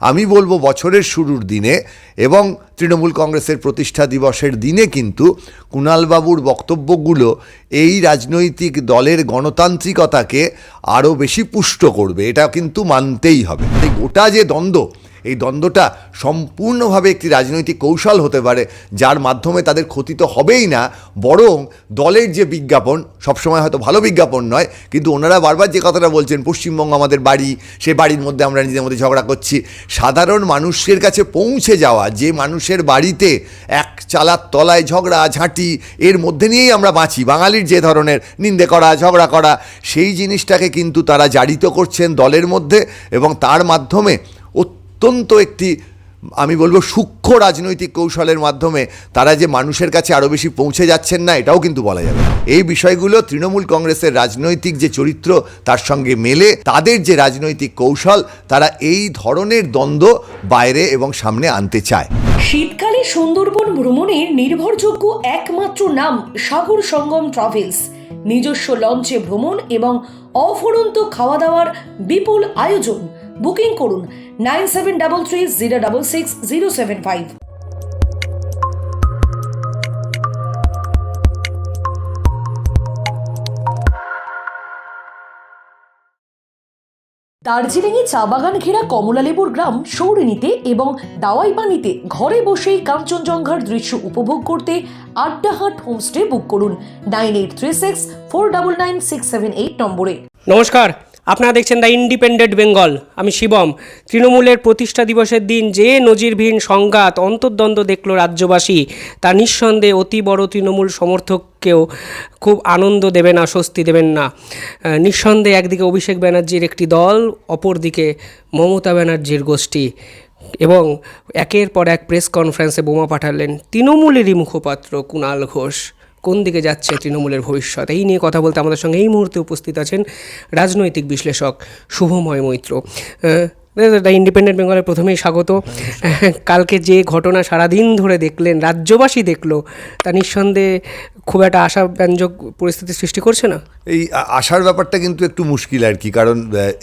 আমি বলব বছরের শুরুর দিনে এবং তৃণমূল কংগ্রেসের প্রতিষ্ঠা দিবসের দিনে কিন্তু কুণালবাবুর বক্তব্যগুলো এই রাজনৈতিক দলের গণতান্ত্রিকতাকে আরও বেশি পুষ্ট করবে, এটা কিন্তু মানতেই হবে। গোটা যে দ্বন্দ্ব এই দ্বন্দ্বটা সম্পূর্ণভাবে একটি রাজনৈতিক কৌশল হতে পারে, যার মাধ্যমে তাদের ক্ষতি তো হবেই না। বরং দলের যে বিজ্ঞাপন, সবসময় হয়তো ভালো বিজ্ঞাপন নয়, কিন্তু ওনারা বারবার যে কথাটা বলছেন, পশ্চিমবঙ্গ আমাদের বাড়ি, সে বাড়ির মধ্যে আমরা নিজেদের মধ্যে ঝগড়া করছি। সাধারণ মানুষের কাছে পৌঁছে যাওয়া, যে মানুষের বাড়িতে এক চালার তলায় ঝগড়া, ঝাঁটি, এর মধ্যে নিয়েই আমরা বাঁচি। বাঙালির যে ধরনের নিন্দে করা, ঝগড়া করা, সেই জিনিসটাকে কিন্তু তারা জারিত করছেন দলের মধ্যে এবং তার মাধ্যমে অত্যন্ত একটি, আমি বলব সূক্ষ্ম রাজনৈতিক কৌশলের মাধ্যমে তারা যে মানুষের কাছে আরও বেশি পৌঁছে যাচ্ছেন না, এটাও কিন্তু বলা যাবে। এই বিষয়গুলো তৃণমূল কংগ্রেসের রাজনৈতিক যে চরিত্র, তার সঙ্গে মেলে তাদের যে রাজনৈতিক কৌশল, তারা এই ধরনের দ্বন্দ্ব বাইরে এবং সামনে আনতে চায়। শীতকালে সুন্দরবন ভ্রমণের নির্ভরযোগ্য একমাত্র নাম সাগর সঙ্গম ট্রাভেলস। নিজস্ব লঞ্চে ভ্রমণ এবং অফুরন্ত খাওয়া দাওয়ার বিপুল আয়োজন। বুকিং করুন nine seven double three zero double six zero seven five. দার্জিলিংয়ে চা বাগান ঘেরা কমলালেবুর গ্রাম সৌরিনীতে এবং দাওয়াইবানিতে ঘরে বসেই কাঞ্চনজঙ্ঘার দৃশ্য উপভোগ করতে আড্ডাহাট হোমস্টে বুক করুন nine eight three six four double nine six seven eight নম্বরে। নমস্কার আপনারা দেখছেন দ্য ইন্ডিপেন্ডেন্ট বেঙ্গল, আমি শিবম। তৃণমূলের প্রতিষ্ঠা দিবসের দিন যে নজিরবিহীন সংঘাত, অন্তর্দ্বন্দ্ব দেখল রাজ্যবাসী, তা নিঃসন্দেহে অতি বড় তৃণমূল সমর্থককেও খুব আনন্দ দেবে না, স্বস্তি দেবেন না। নিঃসন্দেহে একদিকে অভিষেক ব্যানার্জির একটি দল, অপরদিকে মমতা ব্যানার্জির গোষ্ঠী এবং একের পর এক প্রেস কনফারেন্সে বোমা পাঠালেন তৃণমূলেরই মুখপাত্র কুণাল ঘোষ। কোন দিকে যাচ্ছে তৃণমূলের ভবিষ্যৎ? এই নিয়ে কথা বলতে আমাদের সঙ্গে এই মুহূর্তে উপস্থিত আছেন রাজনৈতিক বিশ্লেষক শুভময় মৈত্র। দ্য ইন্ডিপেন্ডেন্ট বেঙ্গলের প্রথমেই স্বাগত। কালকে যে ঘটনা সারাদিন ধরে দেখলেন, রাজ্যবাসী দেখল, তা নিঃসন্দেহে খুব একটা আশাব্যঞ্জক পরিস্থিতি সৃষ্টি করছে না? এই আশার ব্যাপারটা কিন্তু একটু মুশকিল আর কি, কারণ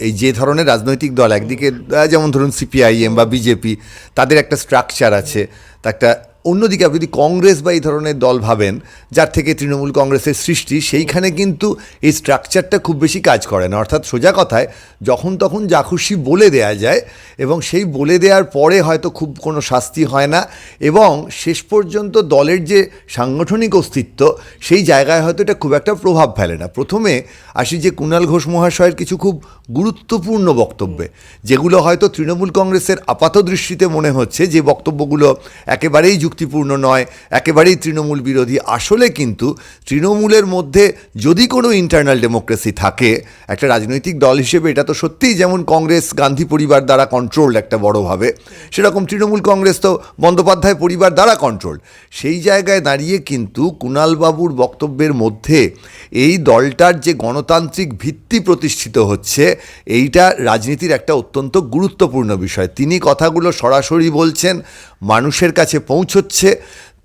এই যে ধরনের রাজনৈতিক দল, একদিকে যেমন ধরুন সিপিআইএম বা বিজেপি, তাদের একটা স্ট্রাকচার আছে, তা একটা অন্যদিকে আপনি যদি কংগ্রেস বা এই ধরনের দল ভাবেন, যার থেকে তৃণমূল কংগ্রেসের সৃষ্টি, সেইখানে কিন্তু এই স্ট্রাকচারটা খুব বেশি কাজ করে না। অর্থাৎ সোজা কথায়, যখন তখন যা খুশি বলে দেয়া যায় এবং সেই বলে দেওয়ার পরে হয়তো খুব কোনো শাস্তি হয় না এবং শেষ পর্যন্ত দলের যে সাংগঠনিক অস্তিত্ব, সেই জায়গায় হয়তো এটা খুব একটা প্রভাব ফেলে না। প্রথমে আসি যে কুণাল ঘোষ মহাশয়ের কিছু খুব গুরুত্বপূর্ণ বক্তব্যে, যেগুলো হয়তো তৃণমূল কংগ্রেসের আপাত দৃষ্টিতে মনে হচ্ছে যে বক্তব্যগুলো একেবারেই যুক্তিপূর্ণ নয়, একেবারেই তৃণমূল বিরোধী। আসলে কিন্তু তৃণমূলের মধ্যে যদি কোনো ইন্টারনাল ডেমোক্রেসি থাকে, একটা রাজনৈতিক দল হিসেবে এটা তো সত্যিই যেমন কংগ্রেস, গান্ধী পরিবার দ্বারা কন্ট্রোলড একটা বড়োভাবে সেরকম তৃণমূল কংগ্রেস তো বন্দ্যোপাধ্যায় পরিবার দ্বারা কন্ট্রোল সেই জায়গায় দাঁড়িয়ে কিন্তু কুণালবাবুর বক্তব্যের মধ্যে এই দলটার যে গণতান্ত্রিক ভিত্তি প্রতিষ্ঠিত হচ্ছে, এইটা রাজনীতির একটা অত্যন্ত গুরুত্বপূর্ণ বিষয়। তিনি কথাগুলো সরাসরি বলছেন মানুষের কাছে পৌঁছচ্ছে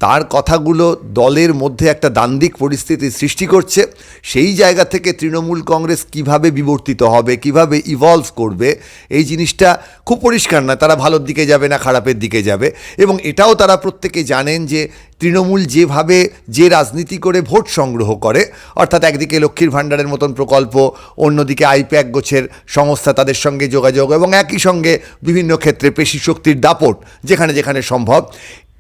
তার কথাগুলো দলের মধ্যে একটা দান্দিক পরিস্থিতি সৃষ্টি করছে। সেই জায়গা থেকে তৃণমূল কংগ্রেস কীভাবে বিবর্তিত হবে, কীভাবে ইভলভ করবে, এই জিনিসটা খুব পরিষ্কার না তারা ভালোর দিকে যাবে না, খারাপের দিকে যাবে। এবং এটাও তারা প্রত্যেকে জানেন যে তৃণমূল যেভাবে যে রাজনীতি করে ভোট সংগ্রহ করে, অর্থাৎ একদিকে লক্ষ্মীর ভাণ্ডারের মতন প্রকল্প, অন্যদিকে আইপ্যাক গোছের সংস্থা তাদের সঙ্গে যোগাযোগ এবং একই সঙ্গে বিভিন্ন ক্ষেত্রে পেশি শক্তির দাপট যেখানে যেখানে সম্ভব।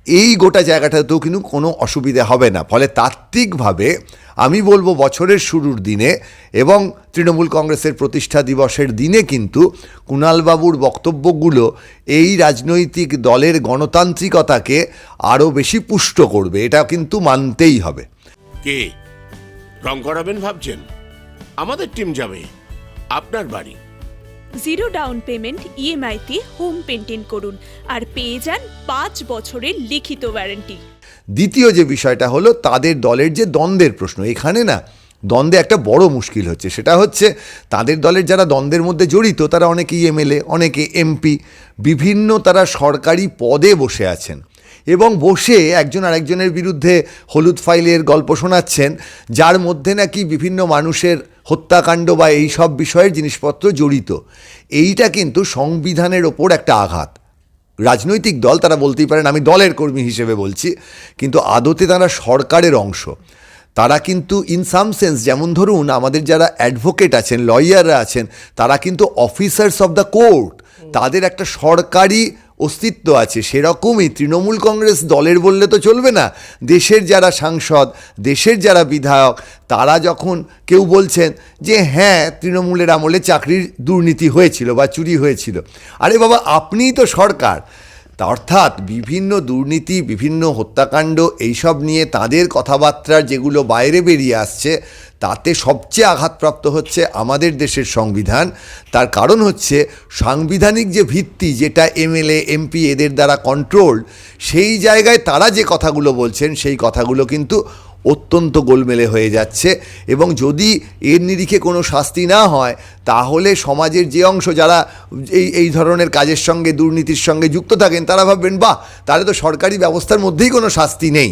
এই গোটা জায়গাটাতেও কিন্তু কোনো অসুবিধা হবে না। ফলে তাত্ত্বিকভাবে আমি বলব বছরের শুরুর দিনে এবং তৃণমূল কংগ্রেসের প্রতিষ্ঠা দিবসের দিনে কিন্তু কুণালবাবুর বক্তব্যগুলো এই রাজনৈতিক দলের গণতান্ত্রিকতাকে আরও বেশি পুষ্ট করবে, এটা কিন্তু মানতেই হবে। কে? রং করাবেন ভাবছেন? আমাদের টিম যাবে। আপনার বাড়ি। জিরো ডাউন পেমেন্ট ইএমআইতে হোম পেন্টিং করুন আর পেয়ে যান পাঁচ বছরের লিখিত ওয়ারেন্টি। দ্বিতীয় যে বিষয়টা হলো, তাদের দলের যে দ্বন্দ্বের প্রশ্ন, এখানে না দ্বন্দ্বে একটা বড় মুশকিল হচ্ছে। সেটা হচ্ছে, তাদের দলের যারা দ্বন্দ্বের মধ্যে জড়িত, তারা অনেকেই এমএলএ অনেকে এমপি, বিভিন্ন তারা সরকারি পদে বসে আছেন। এবং বসে একজন আরেকজনের বিরুদ্ধে হলুদ ফাইলের গল্প শোনাচ্ছেন, যার মধ্যে নাকি বিভিন্ন মানুষের হত্যাকাণ্ড বা এই সব বিষয়ের জিনিসপত্র জড়িত। এইটা কিন্তু সংবিধানের ওপর একটা আঘাত। রাজনৈতিক দল, তারা বলতেই পারেন, আমি দলের কর্মী হিসেবে বলছি, কিন্তু আদতে তারা সরকারের অংশ। তারা কিন্তু ইন সাম সেন্স যেমন ধরুন, আমাদের যারা অ্যাডভোকেট আছেন লয়াররা আছেন, তারা কিন্তু অফিসার্স অফ দ্য কোর্ট তাদের একটা সরকারি অস্তিত্ব আছে। সেরকমই তৃণমূল কংগ্রেস দলের বললে তো চলবে না। দেশের যারা সাংসদ, দেশের যারা বিধায়ক, তারা যখন কেউ বলছেন যে হ্যাঁ তৃণমূলের আমলে চাকরির দুর্নীতি হয়েছিল বা চুরি হয়েছিল। আরে বাবা, আপনিই তো সরকার। অর্থাৎ বিভিন্ন দুর্নীতি, বিভিন্ন হত্যাকাণ্ড, এইসব নিয়ে তাদের কথাবার্তার যেগুলো বাইরে বেরিয়ে আসছে তাতে সবচেয়ে আঘাতপ্রাপ্ত হচ্ছে আমাদের দেশের সংবিধান। তার কারণ হচ্ছে সাংবিধানিক যে ভিত্তি, যেটা এমএলএ, এমপি এদের দ্বারা কন্ট্রোল সেই জায়গায় তারা যে কথাগুলো বলছেন, সেই কথাগুলো কিন্তু অত্যন্ত গোলমেলে হয়ে যাচ্ছে। এবং যদি এর নিরিখে কোনো শাস্তি না হয়, তাহলে সমাজের যে অংশ যারা এই এই ধরনের কাজের সঙ্গে, দুর্নীতির সঙ্গে যুক্ত থাকেন, তারা ভাববেন, বাহ, তাহলে তো সরকারি ব্যবস্থার মধ্যেই কোনো শাস্তি নেই।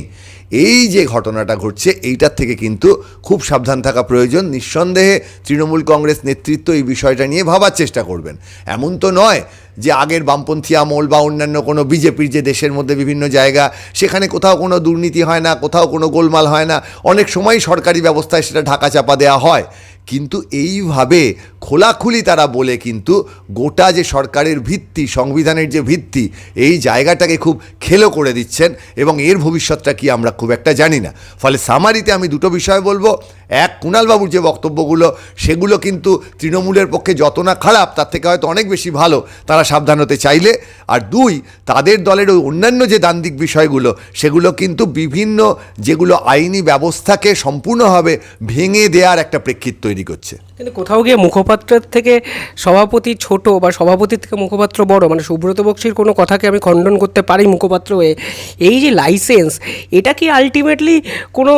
এই যে ঘটনাটা ঘটছে, এইটার থেকে কিন্তু খুব সাবধান থাকা প্রয়োজন। নিঃসন্দেহে তৃণমূল কংগ্রেস নেতৃত্ব এই বিষয়টা নিয়ে ভাবার চেষ্টা করবেন। এমন তো নয় যে আগের বামপন্থী আমল বা অন্যান্য কোনো বিজেপির যে দেশের মধ্যে বিভিন্ন জায়গা, সেখানে কোথাও কোনো দুর্নীতি হয় না, কোথাও কোনো গোলমাল হয় না। অনেক সময় সরকারি ব্যবস্থায় সেটা ঢাকা চাপা দেওয়া হয়। কিন্তু এইভাবে খোলাখুলি তারা বলে কিন্তু গোটা যে সরকারের ভিত্তি, সংবিধানের যে ভিত্তি, এই জায়গাটাকে খুব খেলো করে দিচ্ছেন এবং এর ভবিষ্যৎটা কি আমরা খুব একটা জানি না। ফলে সামারিতে আমি দুটো বিষয় বলব। এক, কুণালবাবুর যে বক্তব্যগুলো, সেগুলো কিন্তু তৃণমূলের পক্ষে যত না খারাপ, তার থেকে হয়তো অনেক বেশি ভালো তারা সাবধান হতে চাইলে। আর দুই, তাদের দলের ওই অন্যান্য যে দান্দিক বিষয়গুলো, সেগুলো কিন্তু বিভিন্ন যেগুলো আইনি ব্যবস্থাকে সম্পূর্ণভাবে ভেঙে দেওয়ার একটা প্রেক্ষিত তৈরি করছে। কিন্তু কোথাও গিয়ে মুখপাত্রের থেকে সভাপতি ছোট বা সভাপতির থেকে মুখপাত্র বড় মানে সুব্রত বক্সির কোনো কথাকে আমি খণ্ডন করতে পারি মুখপাত্র হয়ে এই যে লাইসেন্স এটা কি আলটিমেটলি কোনো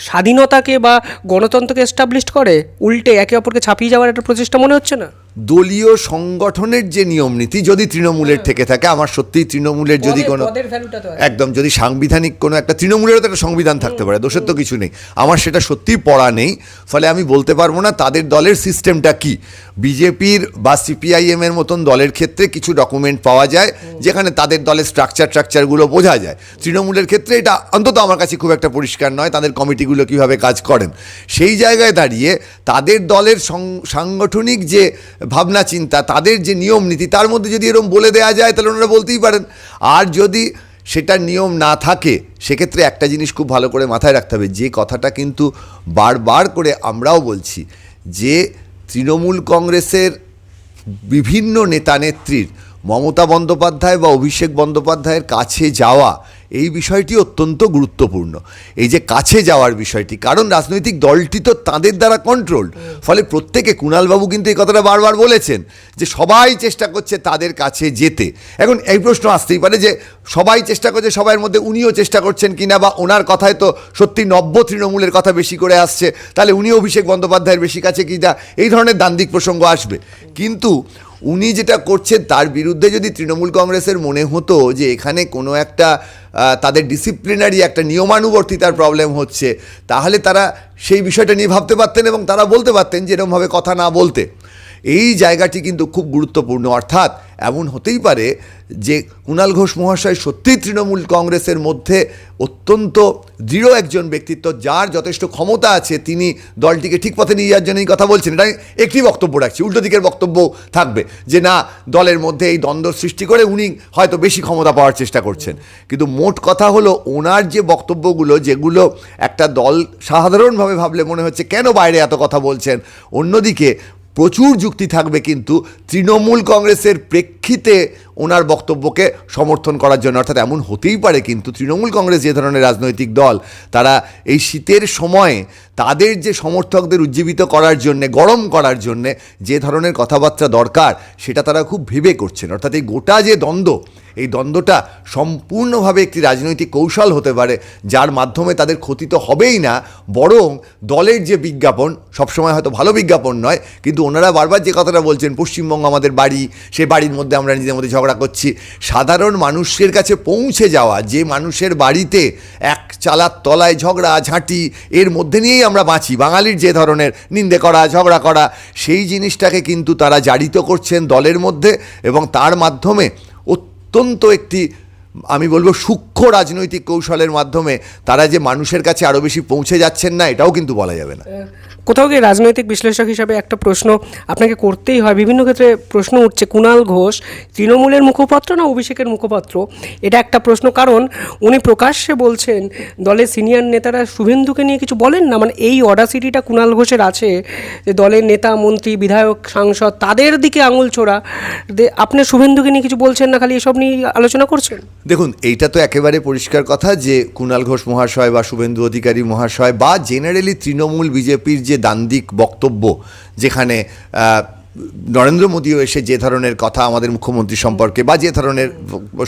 স্বাধীনতাকে বা গণতন্ত্রকে এস্টাবলিশ করে? উল্টে একে অপরকে ছাপিয়ে যাওয়ার একটা প্রচেষ্টা মনে হচ্ছে না? দলীয় সংগঠনের যে নিয়ম নীতি যদি তৃণমূলের থেকে থাকে আমার সত্যিই তৃণমূলের যদি কোনো। একদম যদি সাংবিধানিক কোনো একটা তৃণমূলেরও তো একটা সংবিধান থাকতে পারে দোষের তো কিছু নেই। আমার সেটা সত্যিই পড়া নেই ফলে আমি বলতে পারব না তাদের দলের সিস্টেমটা কি? বিজেপির বা সিপিআইএম এর মতন দলের ক্ষেত্রে কিছু ডকুমেন্ট পাওয়া যায়, যেখানে তাদের দলের স্ট্রাকচার স্ট্রাকচারগুলো বোঝা যায়। তৃণমূলের ক্ষেত্রে এটা অন্তত আমার কাছে খুব একটা পরিষ্কার নয়, তাদের কমিটিগুলো কীভাবে কাজ করেন। সেই জায়গায় দাঁড়িয়ে তাদের দলের সাংগঠনিক যে ভাবনা, চিন্তা, তাদের যে নিয়ম নীতি, তার মধ্যে যদি এরকম বলে দেওয়া যায়, তাহলে ওনারা বলতেই পারেন। আর যদি সেটা নিয়ম না থাকে, সেক্ষেত্রে একটা জিনিস খুব ভালো করে মাথায় রাখতে হবে, যে কথাটা কিন্তু বারবার করে আমরাও বলছি যে তৃণমূল কংগ্রেসের বিভিন্ন নেতা নেত্রীর মমতা বন্দ্যোপাধ্যায় বা অভিষেক বন্দ্যোপাধ্যায়ের কাছে যাওয়া এই বিষয়টি অত্যন্ত গুরুত্বপূর্ণ। এই যে কাছে যাওয়ার বিষয়টি, কারণ রাজনৈতিক দলটি তো তাদের দ্বারা কন্ট্রোল ফলে প্রত্যেকে কুণালবাবু কিন্তু এই কথাটা বারবার বলেছেন যে সবাই চেষ্টা করছে তাদের কাছে যেতে। এখন এই প্রশ্ন আসতেই পারে যে সবাই চেষ্টা করছে সবার মধ্যে উনিও চেষ্টা করছেন কিনা বা ওনার কথায় তো সত্যি নব্য তৃণমূলের কথা বেশি করে আসছে, তাহলে উনি অভিষেক বন্দ্যোপাধ্যায়ের বেশি কাছে কিনা এই ধরনের দান্দিক প্রসঙ্গ আসবে। কিন্তু উনি যেটা করছেন, তার বিরুদ্ধে যদি তৃণমূল কংগ্রেসের মনে হতো যে এখানে কোনো একটা তাদের ডিসিপ্লিনারি একটা নিয়মানুবর্তিতার প্রবলেম হচ্ছে, তাহলে তারা সেই বিষয়টা নিয়ে ভাবতে পারতেন এবং তারা বলতে পারতেন যে এরকমভাবে কথা না বলতে। এই জায়গাটি কিন্তু খুব গুরুত্বপূর্ণ। অর্থাৎ এমন হতেই পারে যে কুণাল ঘোষ মহাশয় সত্যিই তৃণমূল কংগ্রেসের মধ্যে অত্যন্ত দৃঢ় একজন ব্যক্তিত্ব, যার যথেষ্ট ক্ষমতা আছে, তিনি দলটিকে ঠিক পথে নিয়ে যাওয়ার জন্য এই কথা বলছেন। এটা একটি বক্তব্য রাখছি, উল্টো দিকের বক্তব্য থাকবে যে না, দলের মধ্যে এই দ্বন্দ্ব সৃষ্টি করে উনি হয়তো বেশি ক্ষমতা পাওয়ার চেষ্টা করছেন। কিন্তু মোট কথা হলো, ওনার যে বক্তব্যগুলো, যেগুলো একটা দল সাধারণভাবে ভাবলে মনে হচ্ছে কেন বাইরে এত কথা বলছেন, অন্যদিকে প্রচুর যুক্তি থাকবে কিন্তু তৃণমূল কংগ্রেসের প্রেক্ষিতে ওনার বক্তব্যকে সমর্থন করার জন্য। অর্থাৎ এমন হতেই পারে কিন্তু তৃণমূল কংগ্রেস যে ধরনের রাজনৈতিক দল, তারা এই শীতের সময়ে তাদের যে সমর্থকদের উজ্জীবিত করার জন্যে, গরম করার জন্যে যে ধরনের কথাবার্তা দরকার, সেটা তারা খুব ভেবে করছেন। অর্থাৎ এই গোটা যে দ্বন্দ্ব, এই দ্বন্দ্বটা সম্পূর্ণভাবে একটি রাজনৈতিক কৌশল হতে পারে, যার মাধ্যমে তাদের ক্ষতি তো হবেই না, বরং দলের যে বিজ্ঞাপন, সবসময় হয়তো ভালো বিজ্ঞাপন নয়, কিন্তু ওনারা বারবার যে কথাটা বলছেন, পশ্চিমবঙ্গ আমাদের বাড়ি, সে বাড়ির মধ্যে আমরা নিজেদের মধ্যে ঝগড়া ঝগড়া করছি। সাধারণ মানুষের কাছে পৌঁছে যাওয়া, যে মানুষের বাড়িতে এক চালার তলায় ঝগড়া, ঝাঁটি, এর মধ্যে নিয়েই আমরা বাঁচি। বাঙালির যে ধরনের নিন্দে করা, ঝগড়া করা, সেই জিনিসটাকে কিন্তু তারা জারিত করছেন দলের মধ্যে এবং তার মাধ্যমে অত্যন্ত একটি আমি বলব সূক্ষ্ম রাজনৈতিক কৌশলের মাধ্যমে তারা যে মানুষের কাছে আরও বেশি পৌঁছে যাচ্ছেন না, এটাও কিন্তু বলা যাবে না। কোথাও গিয়ে রাজনৈতিক বিশ্লেষক হিসাবে একটা প্রশ্ন আপনাকে করতেই হয়। বিভিন্ন ক্ষেত্রে প্রশ্ন উঠছে কুণাল ঘোষ তৃণমূলের মুখপাত্র না অভিষেকের মুখপাত্র? এটা একটা প্রশ্ন, কারণ উনি প্রকাশ্যে বলছেন, দলের সিনিয়র নেতারা শুভেন্দুকে নিয়ে কিছু বলেন না? মানে এই অডাসিটিটা কুণাল ঘোষের আছে যে দলের নেতা, মন্ত্রী, বিধায়ক, সাংসদ, তাদের দিকে আঙুল ছোড়া। আপনি শুভেন্দুকে নিয়ে কিছু বলছেন না, খালি এসব নিয়ে আলোচনা করছেন? দেখুন, এইটা তো একেবারে পরিষ্কার কথা যে কুণাল ঘোষ মহাশয় বা শুভেন্দু অধিকারী মহাশয় বা জেনারেলি তৃণমূল বিজেপির যে দান্দিক বক্তব্য যেখানে নরেন্দ্র মোদীও এসে যে ধরনের কথা আমাদের মুখ্যমন্ত্রী সম্পর্কে বা যে ধরনের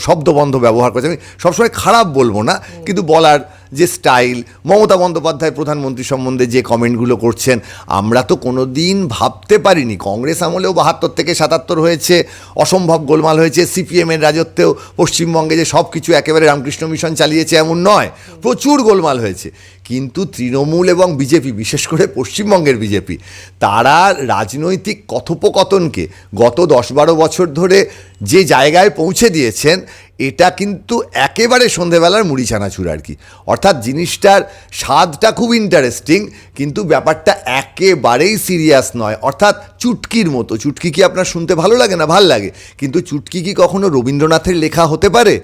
শব্দবন্ধ ব্যবহার করেছে আমি সবসময় খারাপ বলব না, কিন্তু বলার যে স্টাইল, মমতা বন্দ্যোপাধ্যায় প্রধানমন্ত্রী সম্বন্ধে যে কমেন্টগুলো করছেন, আমরা তো কোনো দিন ভাবতে পারিনি। কংগ্রেস আমলেও বাহাত্তর থেকে সাতাত্তর হয়েছে, অসম্ভব গোলমাল হয়েছে, সিপিএমের রাজত্বেও পশ্চিমবঙ্গে যে সব কিছু একেবারে রামকৃষ্ণ মিশন চালিয়েছে এমন নয়, প্রচুর গোলমাল হয়েছে। কিন্তু তৃণমূল এবং বিজেপি, বিশেষ করে পশ্চিমবঙ্গের বিজেপি, তারা রাজনৈতিক কথোপকথনকে গত দশ বারো বছর ধরে যে জায়গায় পৌঁছে দিয়েছেন, এটা কিন্তু একেবারে সন্ধেবেলার মুড়ি চানাচুর আর কি। অর্থাৎ জিনিসটার স্বাদটা খুব ইন্টারেস্টিং কিন্তু ব্যাপারটা একেবারেই সিরিয়াস নয়। অর্থাৎ চুটকির মতো। চুটকি কি আপনার শুনতে ভালো লাগে না? ভালো লাগে। কিন্তু চুটকি কি কখনো রবীন্দ্রনাথের লেখা হতে পারে?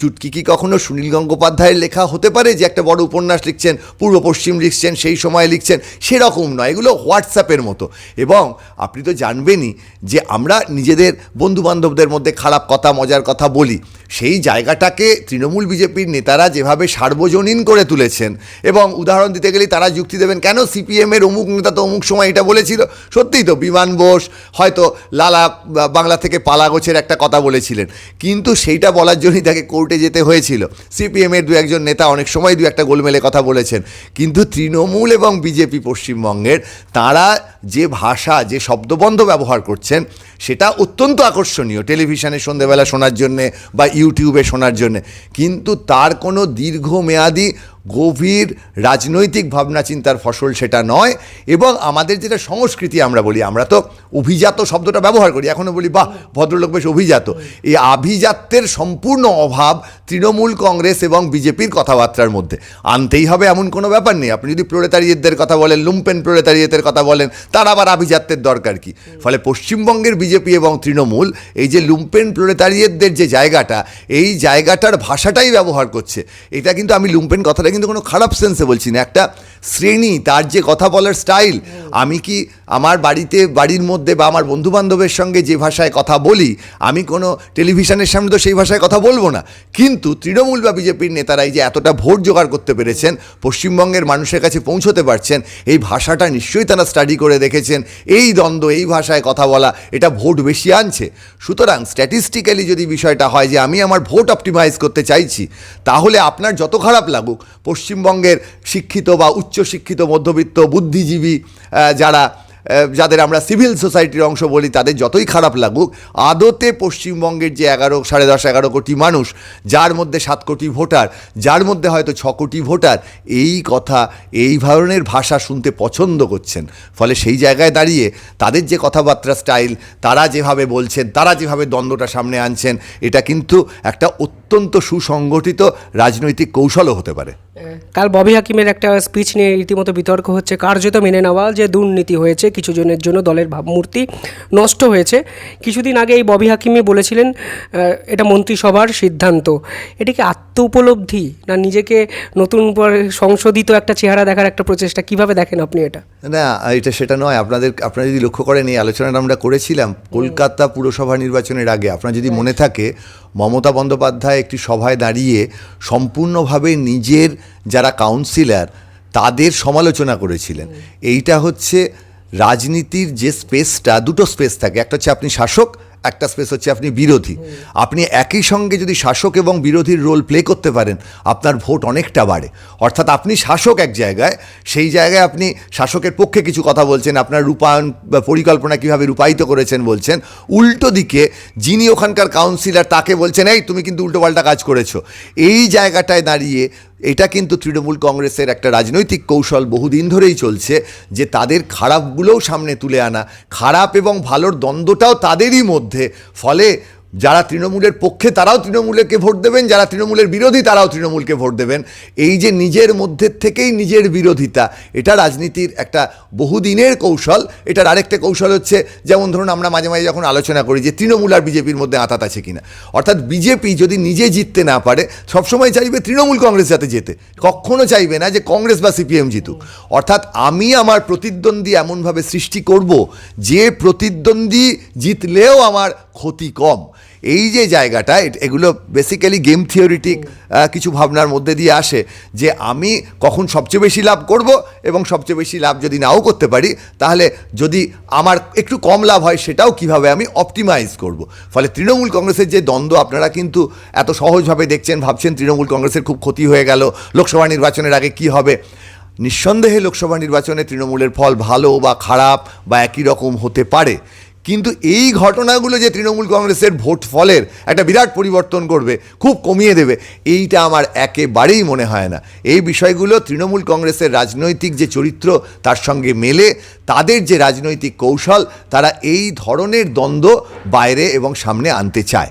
চুটকি কি কখনো সুনীল গঙ্গোপাধ্যায়ের লেখা হতে পারে? যে একটা বড় উপন্যাস লিখছেন, পূর্ব পশ্চিম লিখছেন, সেই সময় লিখছেন, সেরকম নয়। এগুলো হোয়াটসঅ্যাপের মতো। এবং আপনি তো জানবেনই যে আমরা নিজেদের বন্ধু বান্ধবদের মধ্যে খারাপ কথা, মজার কথা বলি। সেই জায়গাটাকে তৃণমূল বিজেপির নেতারা যেভাবে সার্বজনীন করে তুলেছেন, এবং উদাহরণ দিতে গেলে তারা যুক্তি দেবেন, কেন সিপিএমের অমুক নেতা তো অমুক সময় এটা বলেছিল? সত্যিই তো, বিমান বোস, হয়তো লালা বাংলা থেকে পালাগোছের একটা কথা বলেছিলেন। কিন্তু সেইটা বলার জন্যই তাকে কোর্টে যেতে হয়েছিল। সিপিএমের দু একজন নেতা অনেক সময় দু একটা গোলমেলে কথা বলেছেন। কিন্তু তৃণমূল এবং বিজেপি পশ্চিমবঙ্গের তারা যে ভাষা, যে শব্দবন্ধ ব্যবহার করছেন সেটা অত্যন্ত আকর্ষণীয় টেলিভিশনে সন্ধেবেলা শোনার জন্যে বা ইউটিউবে শোনার জন্যে। কিন্তু তার কোনো দীর্ঘমেয়াদী গভীর রাজনৈতিক ভাবনা চিন্তার ফসল সেটা নয়। এবং আমাদের যেটা সংস্কৃতি আমরা বলি, আমরা তো অভিজাত শব্দটা ব্যবহার করি। এখনও বলি, বাহ, ভদ্রলোক বেশ অভিজাত। এই আভিজাত্যের সম্পূর্ণ অভাব তৃণমূল কংগ্রেস এবং বিজেপির কথাবার্তার মধ্যে। আনতেই হবে এমন কোনো ব্যাপার নেই। আপনি যদি প্রলেতারিয়েতদের কথা বলেন, লুম্পেন প্রলেতারিয়েতের কথা বলেন, তার আবার আভিজাত্যের দরকার কি? ফলে পশ্চিমবঙ্গের বিজেপি এবং তৃণমূল, এই যে লুম্পেন প্রলেতারিয়েতদের যে জায়গাটা, এই জায়গাটার ভাষাটাই ব্যবহার করছে। এটা কিন্তু আমি লুম্পেন কথাটা কিন্তু কোনো খারাপ সেন্সে বলছি না। একটা শ্রেণি, তার যে কথা বলার স্টাইল আমি কি আমার বাড়িতে, বাড়ির মধ্যে বা আমার বন্ধু বান্ধবের সঙ্গে যে ভাষায় কথা বলি, আমি কোনো টেলিভিশনের সামনে তো সেই ভাষায় কথা বলব না। কিন্তু তৃণমূল বা বিজেপির নেতারাই যে এতটা ভোট জোগাড় করতে পেরেছেন, পশ্চিমবঙ্গের মানুষের কাছে পৌঁছতে পারছেন, এই ভাষাটা নিশ্চয়ই তারা স্টাডি করে দেখেছেন। এই দ্বন্দ্ব, এই ভাষায় কথা বলা, এটা ভোট বেশি আনছে। সুতরাং স্ট্যাটিস্টিক্যালি যদি বিষয়টা হয় যে আমি আমার ভোট অপটিমাইজ করতে চাইছি, তাহলে আপনার যত খারাপ লাগুক, পশ্চিমবঙ্গের শিক্ষিত বা উচ্চশিক্ষিত মধ্যবিত্ত বুদ্ধিজীবী যারা যাদের আমরা সিভিল সোসাইটির অংশ বলি, তাদের যতই খারাপ লাগুক, আদতে পশ্চিমবঙ্গের যে এগারো, সাড়ে দশ, এগারো কোটি মানুষ, যার মধ্যে সাত কোটি ভোটার, যার মধ্যে হয়তো ছ কোটি ভোটার, এই কথা, এই ধরনের ভাষা শুনতে পছন্দ করছেন। ফলে সেই জায়গায় দাঁড়িয়ে তাদের যে কথাবার্তা স্টাইল, তারা যেভাবে বলছেন, তারা যেভাবে দ্বন্দ্বটা সামনে আনছেন, এটা কিন্তু একটা অত্যন্ত সুসংগঠিত রাজনৈতিক কৌশলও হতে পারে। কাল ববি হাকিমের একটা স্পিচ নিয়ে রীতিমতো বিতর্ক হচ্ছে, কার্যত মেনে নেওয়া যে দুর্নীতি হয়েছে কিছু জনের জন্য দলের ভাবমূর্তি নষ্ট হয়েছে। কিছুদিন আগে এই ববি হাকিমই বলেছিলেন এটা মন্ত্রিসভার সিদ্ধান্ত। এটিকে আত্ম উপলব্ধি? না নিজেকে নতুন সংশোধিত একটা চেহারা দেখার একটা প্রচেষ্টা? কীভাবে দেখেন আপনি এটা? না, এটা সেটা নয়। আপনাদের, আপনারা যদি লক্ষ্য করেন, এই আলোচনাটা আমরা করেছিলাম কলকাতা পুরসভা নির্বাচনের আগে। আপনার যদি মনে থাকে, মমতা বন্দ্যোপাধ্যায় একটি সভায় দাঁড়িয়ে সম্পূর্ণভাবে নিজের যারা কাউন্সিলর তাদের সমালোচনা করেছিলেন। এইটা হচ্ছে রাজনীতির যে স্পেসটা, দুটো স্পেস থাকে। একটা হচ্ছে আপনি শাসক, একটা স্পেস হচ্ছে আপনি বিরোধী। আপনি একই সঙ্গে যদি শাসক এবং বিরোধীর রোল প্লে করতে পারেন, আপনার ভোট অনেকটা বাড়ে। অর্থাৎ আপনি শাসক এক জায়গায়, সেই জায়গায় আপনি শাসকের পক্ষে কিছু কথা বলছেন, আপনার রূপায়ণ বা পরিকল্পনা কীভাবে রূপায়িত করেছেন বলছেন, উল্টো দিকে যিনি ওখানকার কাউন্সিলর তাকে বলছেন, এই তুমি কিন্তু উল্টোপাল্টা কাজ করেছ। এই জায়গাটায় দাঁড়িয়ে এটা কিন্তু তৃণমূল কংগ্রেসের একটা রাজনৈতিক কৌশল বহুদিন ধরেই চলছে, যে তাদের খারাপগুলোও সামনে তুলে আনা, খারাপ এবং ভালোর দ্বন্দ্বটাও তাদেরই মধ্যে। ফলে যারা তৃণমূলের পক্ষে তারাও তৃণমূলকে ভোট দেবেন, যারা তৃণমূলের বিরোধী তারাও তৃণমূলকে ভোট দেবেন। এই যে নিজের মধ্যে থেকেই নিজের বিরোধিতা, এটা রাজনীতির একটা বহুদিনের কৌশল। এটার আরেকটা কৌশল হচ্ছে, যেমন ধরুন আমরা মাঝে মাঝে যখন আলোচনা করি যে তৃণমূল আর বিজেপির মধ্যে আঁতাত আছে কিনা। অর্থাৎ বিজেপি যদি নিজে জিততে না পারে, সবসময় চাইবে তৃণমূল কংগ্রেস যাতে যেতে কখনো চাইবে না যে কংগ্রেস বা সিপিএম জিতুক। অর্থাৎ আমি আমার প্রতিদ্বন্দ্বী এমনভাবে সৃষ্টি করব যে প্রতিদ্বন্দ্বী জিতলেও আমার ক্ষতি কম। এই যে জায়গাটা এগুলো বেসিক্যালি গেম থিওরিটিক কিছু ভাবনার মধ্যে দিয়ে আসে যে আমি কখন সবচেয়ে বেশি লাভ করব এবং সবচেয়ে বেশি লাভ যদি নাও করতে পারি তাহলে যদি আমার একটু কম লাভ হয় সেটাও কীভাবে আমি অপটিমাইজ করব? ফলে তৃণমূল কংগ্রেসের যে দ্বন্দ্ব আপনারা কিন্তু এত সহজভাবে দেখছেন ভাবছেন তৃণমূল কংগ্রেসের খুব ক্ষতি হয়ে গেল লোকসভা নির্বাচনের আগে কি হবে? নিঃসন্দেহে লোকসভা নির্বাচনে তৃণমূলের ফল ভালো বা খারাপ বা একই রকম হতে পারে। কিন্তু এই ঘটনাগুলো যে তৃণমূল কংগ্রেসের ভোট ফলের একটা বিরাট পরিবর্তন করবে, খুব কমিয়ে দেবে, এইটা আমার একেবারেই মনে হয় না। এই বিষয়গুলো তৃণমূল কংগ্রেসের রাজনৈতিক যে চরিত্র, তার সঙ্গে মেলে, তাদের যে রাজনৈতিক কৌশল, তারা এই ধরনের দ্বন্দ্ব বাইরে এবং সামনে আনতে চায়।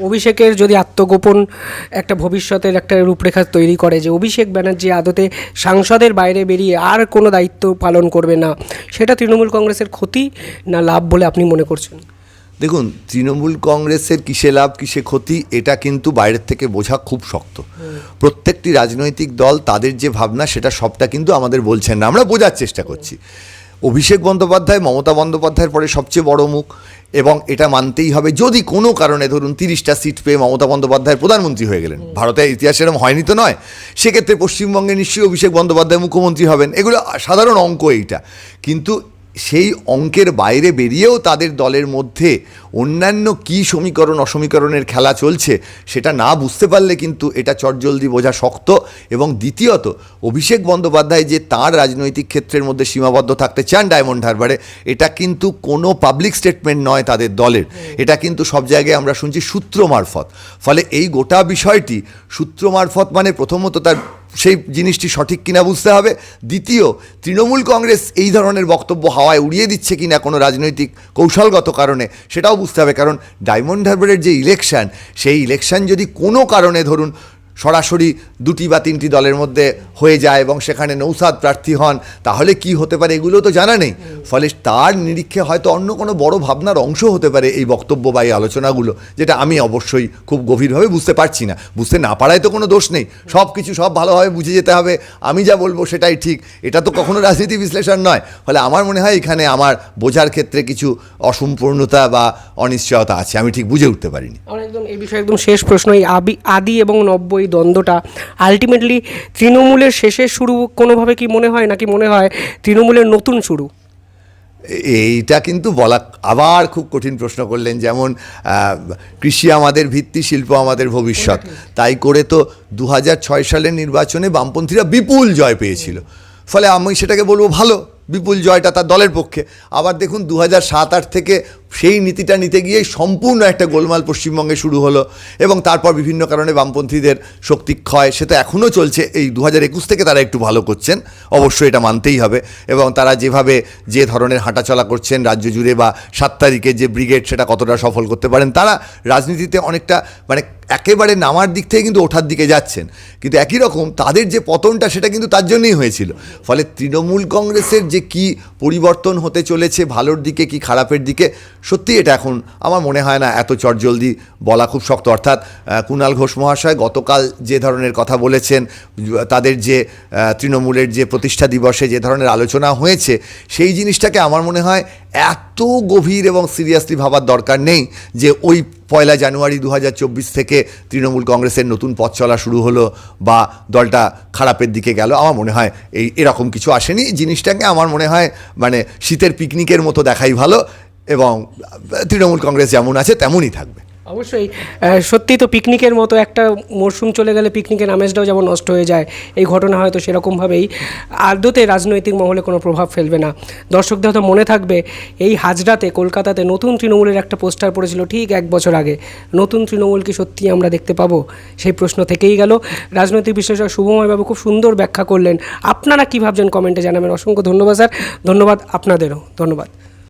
অভিষেকের যদি আত্মগোপন একটা ভবিষ্যতের একটা রূপরেখা তৈরি করে যে অভিষেক ব্যানার্জি আদতে সাংসদের বাইরে বেরিয়ে আর কোনো দায়িত্ব পালন করবে না, সেটা তৃণমূল কংগ্রেসের ক্ষতি না লাভ বলে আপনি মনে করছেন? দেখুন, তৃণমূল কংগ্রেসের কিসে লাভ, কিসে ক্ষতি, এটা কিন্তু বাইরের থেকে বোঝা খুব শক্ত। প্রত্যেকটি রাজনৈতিক দল তাদের যে ভাবনা, সেটা সবটা কিন্তু আমাদের বলছেন না। আমরা বোঝার চেষ্টা করছি। অভিষেক বন্দ্যোপাধ্যায়, মমতা বন্দ্যোপাধ্যায়ের পরে সবচেয়ে বড় মুখ। এবং এটা মানতেই হবে যদি কোনো কারণে ধরুন তিরিশটা সিট পেয়ে মমতা বন্দ্যোপাধ্যায় প্রধানমন্ত্রী হয়ে গেলেন। ভারতের ইতিহাস এরকম হয়নি তো নয়। সেক্ষেত্রে পশ্চিমবঙ্গে নিশ্চয়ই অভিষেক বন্দ্যোপাধ্যায় মুখ্যমন্ত্রী হবেন। এগুলো সাধারণ অঙ্ক এইটা। কিন্তু সেই অঙ্কের বাইরে বেরিয়েও তাদের দলের মধ্যে অন্যান্য কি সমীকরণ, অসমীকরণের খেলা চলছে সেটা না বুঝতে পারলে কিন্তু এটা চটজলদি বোঝা শক্ত। এবং দ্বিতীয়ত, অভিষেক বন্দ্যোপাধ্যায় যে তার রাজনৈতিক ক্ষেত্রের মধ্যে সীমাবদ্ধ থাকতে চান ডায়মন্ড হারবারে, এটা কিন্তু কোনো পাবলিক স্টেটমেন্ট নয় তাদের দলের। এটা কিন্তু সব জায়গায় আমরা শুনছি সূত্র মারফত। ফলে এই গোটা বিষয়টি, সূত্র মারফত মানে প্রথমত তার সেই জিনিসটি সঠিক কিনা বুঝতে হবে। দ্বিতীয়, তৃণমূল কংগ্রেস এই ধরনের বক্তব্য হাওয়ায় উড়িয়ে দিচ্ছে কিনা কোনো রাজনৈতিক কৌশলগত কারণে, সেটাও বুঝতে হবে। কারণ ডায়মন্ড হারবারের যে ইলেকশন, সেই ইলেকশন যদি কোনো কারণে ধরুন সরাসরি দুটি বা তিনটি দলের মধ্যে হয়ে যায় এবং সেখানে নৌসাদ প্রার্থী হন, তাহলে কি হতে পারে এগুলো তো জানা নেই। ফলে তার নিরীক্ষে হয়তো অন্য কোনো বড় ভাবনার অংশ হতে পারে এই বক্তব্য বা এই আলোচনাগুলো, যেটা আমি অবশ্যই খুব গভীরভাবে বুঝতে পারছি না। বুঝতে না পারায় তো কোনো দোষ নেই। সব কিছু সব ভালোভাবে বুঝে যেতে হবে। আমি যা বলব সেটাই ঠিক। এটা তো কখনো রাজনীতি বিশ্লেষণ নয়। ফলে আমার মনে হয় এখানে আমার বোঝার ক্ষেত্রে কিছু অসম্পূর্ণতা বা অনিশ্চয়তা আছে। আমি ঠিক বুঝে উঠতে পারিনি। একদম এই বিষয়ে একদম শেষ প্রশ্ন এই আবি আদি এবং নব্য এই দ্বন্দ্বটা। আলটিমেটলি তৃণমূলের শেষের শুরু কোনোভাবে কি মনে হয় নাকি মনে হয় তৃণমূলের নতুন শুরু? এইটা কিন্তু বলা আবার খুব কঠিন প্রশ্ন করলেন, যেমন কৃষি আমাদের ভিত্তি, শিল্প আমাদের ভবিষ্যৎ। তাই করে তো দু সালের নির্বাচনে বামপন্থীরা বিপুল জয় পেয়েছিল। ফলে আমি সেটাকে বলব ভালো, বিপুল জয়টা তার দলের পক্ষে। আবার দেখুন দু হাজার থেকে সেই নীতিটা নিতে গিয়ে সম্পূর্ণ একটা গোলমাল পশ্চিমবঙ্গে শুরু হলো এবং তারপর বিভিন্ন কারণে বামপন্থীদের শক্তি ক্ষয় সেটা এখনও চলছে। এই দু হাজার একুশ থেকে তারা একটু ভালো করছেন, অবশ্যই এটা মানতেই হবে এবং তারা যেভাবে যে ধরনের হাঁটাচলা করছেন রাজ্য জুড়ে বা সাত তারিখে যে ব্রিগেড সেটা কতটা সফল করতে পারেন, তারা রাজনীতিতে অনেকটা মানে একেবারে নামার দিক থেকে কিন্তু ওঠার দিকে যাচ্ছেন। কিন্তু একই রকম তাদের যে পতনটা সেটা কিন্তু তার জন্যই হয়েছিল। ফলে তৃণমূল কংগ্রেসের যে কি পরিবর্তন হতে চলেছে, ভালোর দিকে কি খারাপের দিকে সত্যি এটা এখন আমার মনে হয় না এত চটজলদি বলা খুব শক্ত। অর্থাৎ কুণাল ঘোষ মহাশয় গতকাল যে ধরনের কথা বলেছেন, তাদের যে তৃণমূলের যে প্রতিষ্ঠা দিবসে যে ধরনের আলোচনা হয়েছে, সেই জিনিসটাকে আমার মনে হয় এত গভীর এবং সিরিয়াসলি ভাবার দরকার নেই যে ওই পয়লা জানুয়ারি দু হাজার চব্বিশ থেকে তৃণমূল কংগ্রেসের নতুন পথ চলা শুরু হলো বা দলটা খারাপের দিকে গেল। আমার মনে হয় এই, এরকম কিছু আসেনি। জিনিসটাকে আমার মনে হয় মানে শীতের পিকনিকের মতো দেখাই ভালো। এবং তৃণমূল কংগ্রেস যেমন আছে, তেমনই থাকবে। অবশ্যই। সত্যি তো পিকনিকের মতো একটা মরশুম চলে গেলে পিকনিকের আমেজটাও যেমন নষ্ট হয়ে যায়, এই ঘটনা হয়তো সেরকমভাবেই আদতে রাজনৈতিক মহলে কোনো প্রভাব ফেলবে না। দর্শকদের হয়তো মনে থাকবে, এই হাজরাতে, কলকাতাতে নতুন তৃণমূলের একটা পোস্টার পড়েছিল ঠিক এক বছর আগে। নতুন তৃণমূল কি সত্যি আমরা দেখতে পাবো? সেই প্রশ্ন থেকেই গেল। রাজনৈতিক বিশ্লেষক শুভময়বাবু খুব সুন্দর ব্যাখ্যা করলেন। আপনারা কী ভাবছেন কমেন্টে জানাবেন? অসংখ্য ধন্যবাদ, স্যার। ধন্যবাদ আপনাদেরও। ধন্যবাদ।